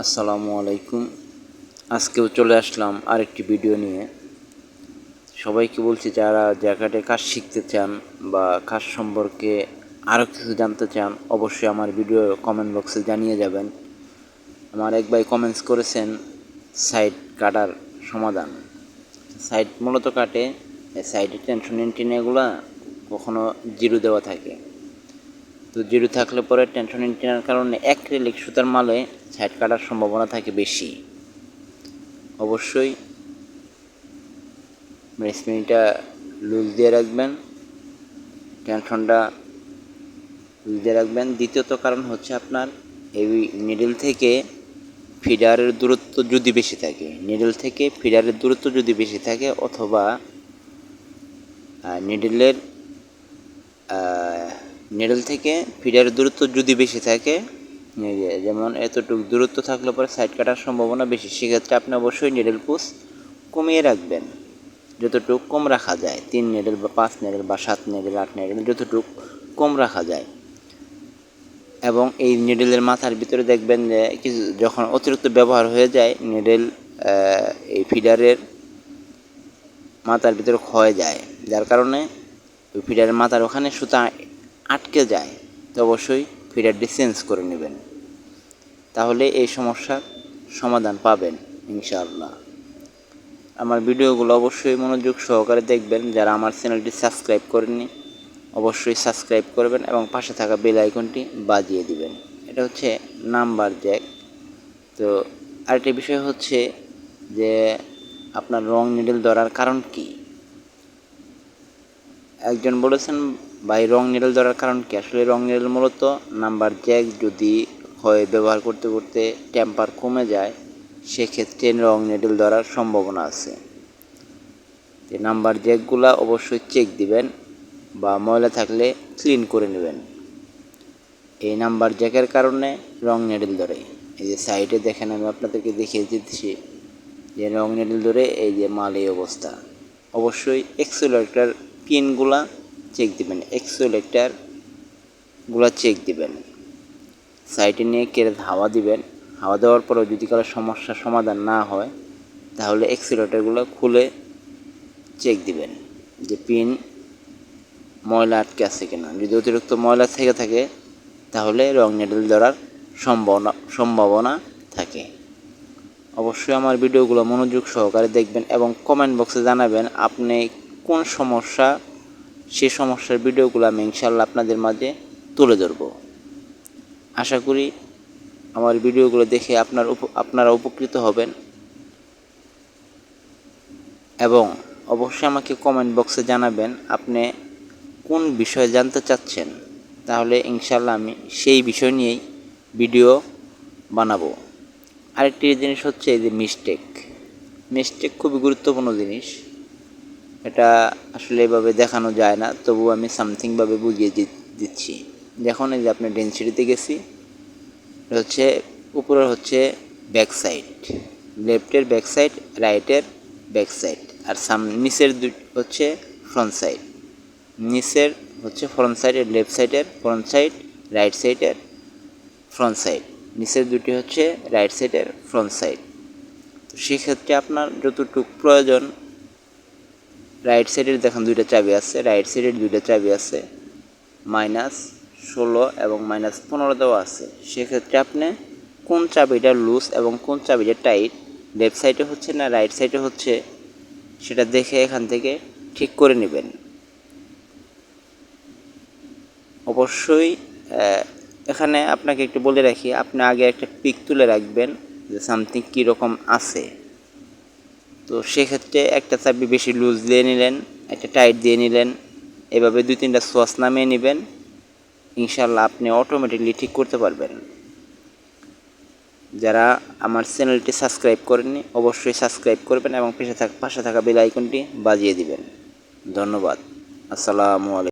আসসালামু আলাইকুম। আজকেও চলে আসলাম আরেকটি ভিডিও নিয়ে। সবাইকে বলছি, যারা জ্যাকেটে কাজ শিখতে চান বা কাজ সম্পর্কে আরও কিছু জানতে চান, অবশ্যই আমার ভিডিও কমেন্ট বক্সে জানিয়ে যাবেন। আমার এক ভাই কমেন্টস করেছেন সাইড কাটার সমাধান। সাইড মূলত কাটে সাইডে টেনশন এন্টিনাগুলো কখনো জিরো দেওয়া থাকে। তো জিরো থাকলে পরে টেনশন এন্টিনার কারণে অ্যাক্রিলিক সুতার মালে সাইড কাটার সম্ভাবনা থাকে বেশি। অবশ্যই স্প্রিংটা লুজ দিয়ে রাখবেন, টেনশনটা লুজ দিয়ে রাখবেন। দ্বিতীয়ত কারণ হচ্ছে আপনার এই নিডল থেকে ফিডারের দূরত্ব যদি বেশি থাকে নিডল থেকে ফিডারের দূরত্ব যদি বেশি থাকে অথবা নিডলের নিডল থেকে ফিডারের দূরত্ব যদি বেশি থাকে যেমন এতটুকু দূরত্ব থাকলে পরে সাইড কাটার সম্ভাবনা বেশি। সেক্ষেত্রে আপনি অবশ্যই নিডল পুস কমিয়ে রাখবেন। যতটুকু কম রাখা যায়, তিন নেডেল বা পাঁচ নেডেল বা সাত নেডেল আট নেডেল যতটুকু কম রাখা যায়। এবং এই নিডেলের মাথার ভিতরে দেখবেন যে, কিছু যখন অতিরিক্ত ব্যবহার হয়ে যায় নিডেল এই ফিডারের মাথার ভিতরে ক্ষয়ে যায়। যার কারণে ওই ফিডারের মাথার ওখানে সুতা আটকে যায়। তো অবশ্যই ফিডারটি চেঞ্জ করে নেবেন। তাহলে এই সমস্যার সমাধান পাবেন, ইনশাআল্লাহ। আমার ভিডিওগুলো অবশ্যই মনোযোগ সহকারে দেখবেন। যারা আমার চ্যানেলটি সাবস্ক্রাইব করেননি, অবশ্যই সাবস্ক্রাইব করবেন এবং পাশে থাকা বেল আইকনটি বাজিয়ে দিবেন। এটা হচ্ছে নাম্বার জ্যাক। তো আরেকটি বিষয় হচ্ছে যে, আপনার রং নিডেল ধরার কারণ কি? একজন বলেছেন ভাই, রং নিডেল ধরার কারণ কি? আসলে রং নিডেল মূলত নাম্বার জ্যাক যদি হয় ব্যবহার করতে করতে টেম্পার কমে যায়, সেক্ষেত্রে রং নিডেল ধরার সম্ভাবনা আছে। যে নাম্বার জ্যাকগুলা অবশ্যই চেক দিবেন বা ময়লা থাকলে ক্লিন করে নেবেন। এই নাম্বার জ্যাকের কারণে রং নেডেল ধরে। এই যে সাইডে দেখেন, আমি আপনাদেরকে দেখিয়ে দিচ্ছি যে রং নেডেল ধরে এই যে মাল এই অবস্থা। অবশ্যই এক্সোলেটার পিনগুলা চেক দিবেন এক্সোলেটারগুলা চেক দিবেন। সাইডে নিয়ে কেড়ে হাওয়া দিবেন। হাওয়া দেওয়ার পরেও যদি কারও সমস্যার সমাধান না হয়, তাহলে এক্সিলেটারগুলো খুলে চেক দিবেন যে পিন ময়লা আটকে আছে কিনা। যদি অতিরিক্ত ময়লা থেকে থাকে, তাহলে রং নেডেল ধরার সম্ভাবনা সম্ভাবনা থাকে। অবশ্যই আমার ভিডিওগুলো মনোযোগ সহকারে দেখবেন এবং কমেন্ট বক্সে জানাবেন আপনি কোন সমস্যা সে সমস্যার ভিডিওগুলো আমি ইনশাল্লাহ আপনাদের মাঝে তুলে ধরব। আশা করি আমার ভিডিওগুলো দেখে আপনার আপনারা উপকৃত হবেন। এবং অবশ্যই আমাকে কমেন্ট বক্সে জানাবেন আপনি কোন বিষয়ে জানতে চাচ্ছেন। তাহলে ইনশাল্লাহ আমি সেই বিষয় নিয়েই ভিডিও বানাবো। আরেকটি জিনিস হচ্ছে এই যে মিস্টেক। মিস্টেক খুবই গুরুত্বপূর্ণ জিনিস। এটা আসলে এভাবে দেখানো যায় না তবু আমি সামথিংভাবে বুঝিয়ে দিচ্ছি। যখন এই যে আপনি ডেন্সিটিতে গেছি হচ্ছে, উপরের হচ্ছে ব্যাক সাইড লেফটের ব্যাক সাইড রাইটের ব্যাক সাইড আর সাম, নিচের হচ্ছে ফ্রন্ট সাইড নিচের হচ্ছে ফ্রন্ট সাইডের লেফট সাইডের ফ্রন্ট সাইড রাইট সাইডের ফ্রন্ট সাইড নিচের দুটি হচ্ছে রাইট সাইডের ফ্রন্ট সাইড তো সেক্ষেত্রে আপনার যতটুকু প্রয়োজন রাইট সাইডের দেখেন দুইটা চাবি আছে রাইট সাইডের দুইটা চাবি আছে। মাইনাস ষোলো এবং মাইনাস পনেরো দেওয়া আছে। সেক্ষেত্রে আপনি কোন চাবিটা লুজ এবং কোন চাবিটা টাইট লেফট সাইডে হচ্ছে না রাইট সাইডে হচ্ছে, সেটা দেখে এখান থেকে ঠিক করে নেবেন। অবশ্যই এখানে আপনাকে একটু বলে রাখি, আপনি আগে একটা পিক তুলে রাখবেন যে সামথিং কীরকম আছে। তো সেক্ষেত্রে একটা চাবি বেশি লুজ দিয়ে নিলেন, একটা টাইট দিয়ে নিলেন, এভাবে দুই তিনটা সোয়াস নামিয়ে নেবেন। ইনশাল্লাহ আপনি অটোমেটিকলি ঠিক করতে পারবেন। যারা আমার চ্যানেলটি সাবস্ক্রাইব করেননি, অবশ্যই সাবস্ক্রাইব করবেন এবং পাশে থাকা পাশে থাকা বেল আইকনটি বাজিয়ে দিবেন। ধন্যবাদ। আসসালামু আলাইকুম।